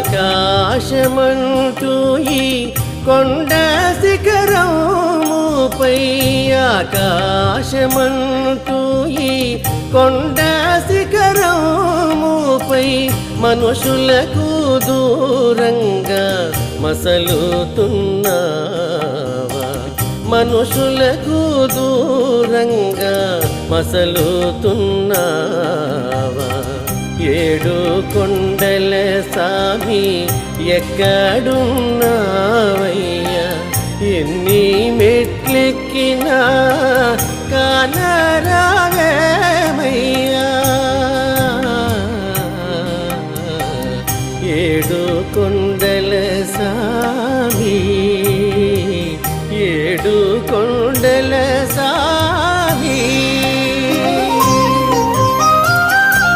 ఆకాశమంటూ ఈ కొండ శిఖరముపై ఆకాశమంటూ ఈ కొండ శిఖరముపై మనుషులకు దూరంగా మసలుతున్నావా? మనుషులకు దూరంగా మసలుతున్నావా? ఏడు కొండ స్వామి ఎక్కడున్నావయ్యా? ఎన్ని మెట్లెక్కినా కానరావేమయ్యా ఏడు కొండల స్వామి ఏడు కొండ